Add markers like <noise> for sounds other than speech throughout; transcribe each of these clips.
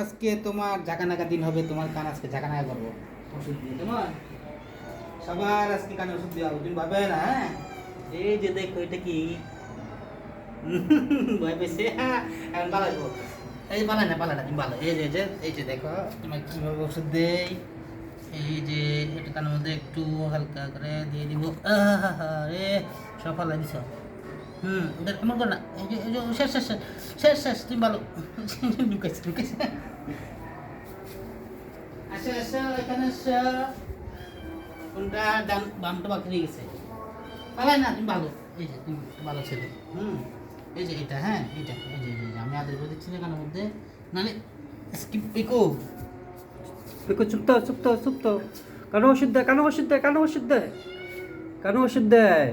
আজকে তোমার জাকানাকা দিন হবে, তোমার কান আজকে জাকানাকা করব। ওষুধ তোমার? সবার আজকে কানে ওষুধ দেওয়া হবে, তুমি ভাবে না হ্যাঁ? এই যে দেখো, এটা কি? <laughs> ভয় পেয়েছে? এখন পালাইবো এই পালাই না পালাই না, তুমি ভালো। এই যে এই যে দেখো তোমার কীভাবে ওষুধ দেই? এই যে, এটা কানের মধ্যে একটু হালকা করে দিয়ে দিব। রে, সব পালাই দিছ। হুম এমন কর না এই যে এই যে শেষ শেষ শেষ, শেষ শেষ তুমি ভালো। ঢুকেছে ঢুকেছে আসো আসো এখানে আসো। কোনটা? ডান বামটা বাকি রয়ে গেছে। পালাই না তুমি ভালো। এই যে তুমি ভালো ছেলে। হুম এই যে এটা হ্যাঁ এটা এই যে এই যে, এই যে, আমি আদর করে দিচ্ছি না কানের মধ্যে নাহলে স্কিপ পিকো বেকো চুপ তো চুপ তো চুপ তো কেন ওষুধ দেয় কেন ওষুধ দেয় কেন ওষুধ দেয়? কেন ওষুধ দেয়?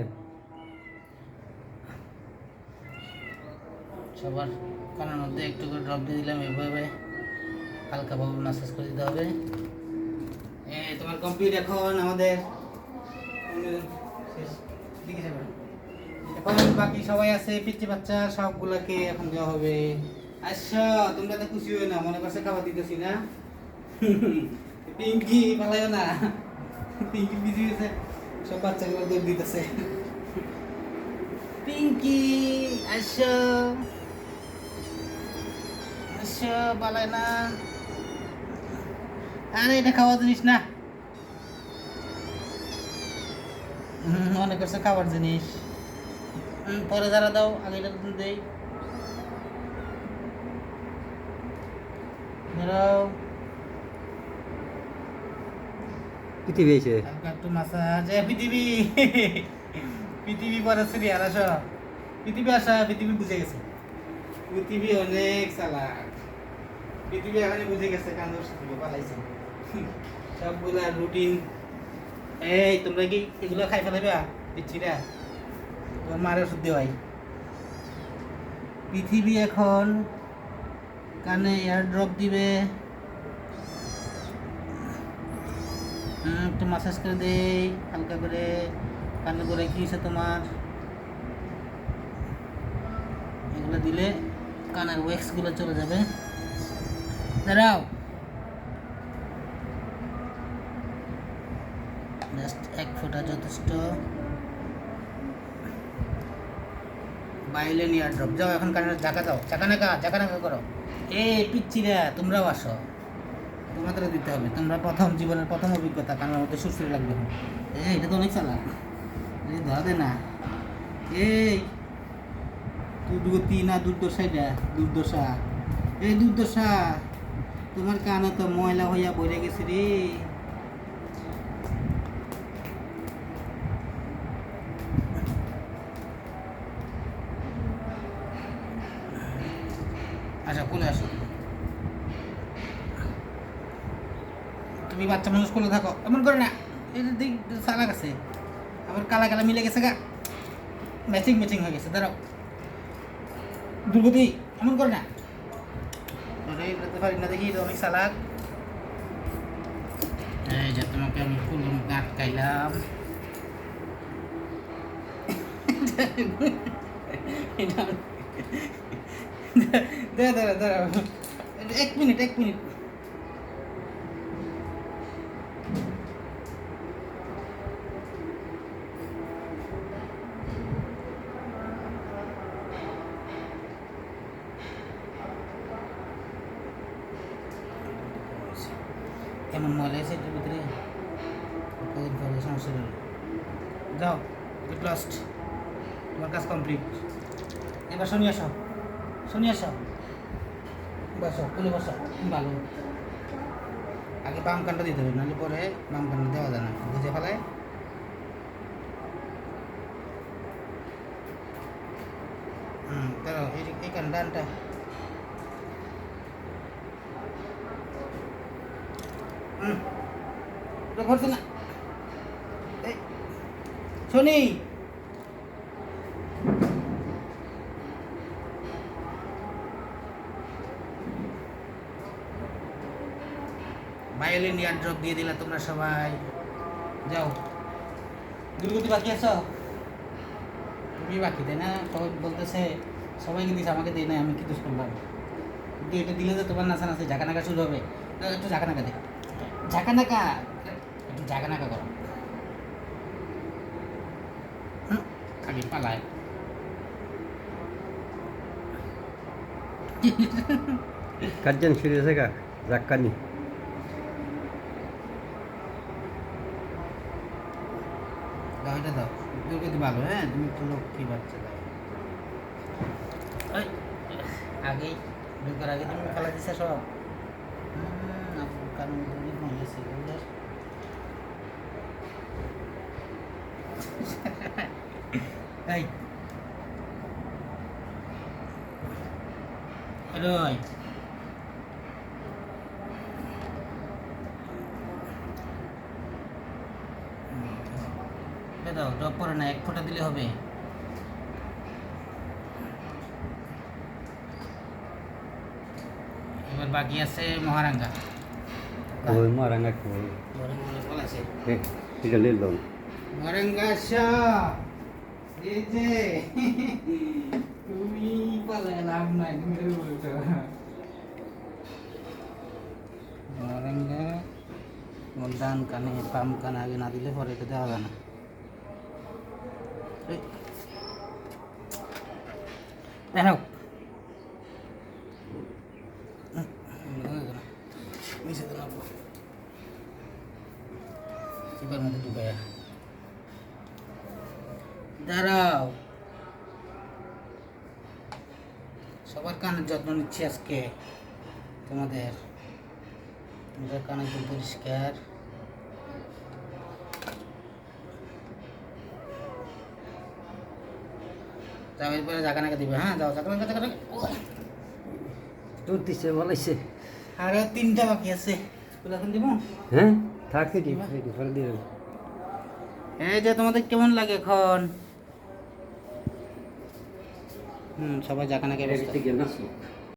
সবার কানের মধ্যে একটু করে ড্রপ দিয়ে দিলাম, এভাবে হালকাভাবে ম্যাসাজ করে দিতে হবে। তোমার কমপ্লিট এখন আমাদের এখন বাকি সবাই আছে পিচ্ছি বাচ্চা, সবগুলাকে এখন দেওয়া হবে। আচ্ছা তোমরা তো খুশি হয়ে না মনে করছে খাবার দিতেছি না। পিঙ্কি, পালাইও না। পিঙ্কি বিজি হয়েছে, সব বাচ্চাগুলো দুধ দিতেছে। পিঙ্কি আচ্ছা পালায় না। আরে এটা খাওয়া জিনিস না। হুম, মনে করছে খাবার জিনিস। পরে যারা দাও আগে এটা দেই। পৃথিবী এসে। হালকা একটু মাসাজ এ পৃথিবী। পৃথিবী পরে সিরিয়াল আসো। পৃথিবী আসা পৃথিবী বুঝে গেছে। পৃথিবী অনেক চালাক। পৃথিবী এখানে বুঝে গেছে কান্দর সাথে পালাইছে সবগুলা রুটিন এই, তোমরা কি এগুলো খাই ফেলাবে পিচ্ছিরা তোমার মারে ওষুধ দেওয়াই। পৃথিবী এখন কানে এয়ার ড্রপ দিবে একটু মাসাজ করে দেই, হালকা করে। কানে করে কি হয়েছে তোমার? এগুলো দিলে কানের ওয়েক্সগুলো চলে যাবে। দাঁড়াও। জাস্ট এক ফোঁটা যথেষ্ট। ড্রপ যাও এখন জাকা দাও। চাকা নাকা চাকা নাকা করো। এ পিচ্ছিরা, তোমরাও আসো। তোমাদেরও দিতে হবে। তোমরা প্রথম জীবনের প্রথম অভিজ্ঞতা কানের মধ্যে সুরসুরি লাগবে। এই, এটা তো অনেক চালাক এই, ধরা না। এই দুগতি না দুর্দশা এটা? দুর্দশা। এই, দুর্দশা। তোমার কানে তো ময়লা হইয়া বইরে গেছে রে। আচ্ছা কোলে আসো? তুমি বাচ্চা মানুষ কোলে থাকো? এমন করে না এটা দিক সালাক আছে আবার কালা কালা মিলে গেছে গা। ম্যাচিং ম্যাচিং হয়ে গেছে, দাঁড়াও। দুর্গতি, এমন করে না। আরে যেতে পারি না দেখি অনেক সালাক এই যে তোমাকে আমি গাঁট খাইলাম দাঁড়া দাঁড়া দাঁড়া এক মিনিট এক মিনিট এমন ময়লা আছে এটার ভিতরে সমস্যা যাও গেট লস্ট তোমার কাজ কমপ্লিট এবার শুনি আসো শুনি আসো বসো কুলে বসো ভালো আগে বাম কানটা দিতে হবে নাহলে পরে বাম কানটা দেওয়া যায় না বুঝে ফেলায় হুম এই কান ডানটা হুম না। শোনি। ভায়োলিন ড্রপ দিয়ে দিলা তোমরা সবাই। যাও। দুর্গতি বাকি আছো? তুমি বাকি, তাই না? সবাই বলতেছে, সবাইকে দিস আমাকে দিই না আমি কি দোষ করলাম? দিয়ে এটা দিলে তো তোমার নাচা নাচে ঝাঁকা নাকা শুরু হবে। একটু ঝাঁকা নাকা দে ঝাঁকা নাকা একটু ঝাঁকা নাকা করো আগে পালায় কার্জন হয়েছে গা জাক্কানি এটা দাও তুমি কিন্তু ভালো হ্যাঁ? তুমি একটু লক্ষ্মী বাচ্চা দাও। আগেই ঢুকার আগে তুমি খেলা দিছে সব। কারণ এই রয় দাও পরে না এক ফোঁটা দিলে হবে। এবার বাকি আছে মহারাঙ্গা। ওই মহারাঙ্গা এটা লিল মহারাঙ্গা শাহ এই যে তুমি পালায় লাভ নাই তুমি তো বলছো মহারাঙ্গা ডান কানে বাম কানে আগে না দিলে পরে এটা দেওয়া যায় না এই। দেখাও মিশে তো না চিপার মধ্যে ঢুকায় দাঁড়াও। সবার কানের যত্ন নিচ্ছি আজকে। তোমাদের। তোমাদের কান একদম পরিষ্কার। যাও এরপরে জাগা দিবে হ্যাঁ? যাও জাগা নাকা জাগা নাকা তোর দিছে বলাইছে আরে তিনটা বাকি আছে। এখন দিব? হ্যাঁ? থাকতে কি দিয়ে এই যে তোমাদের কেমন লাগে এখন? সবাই জাগানাকে না?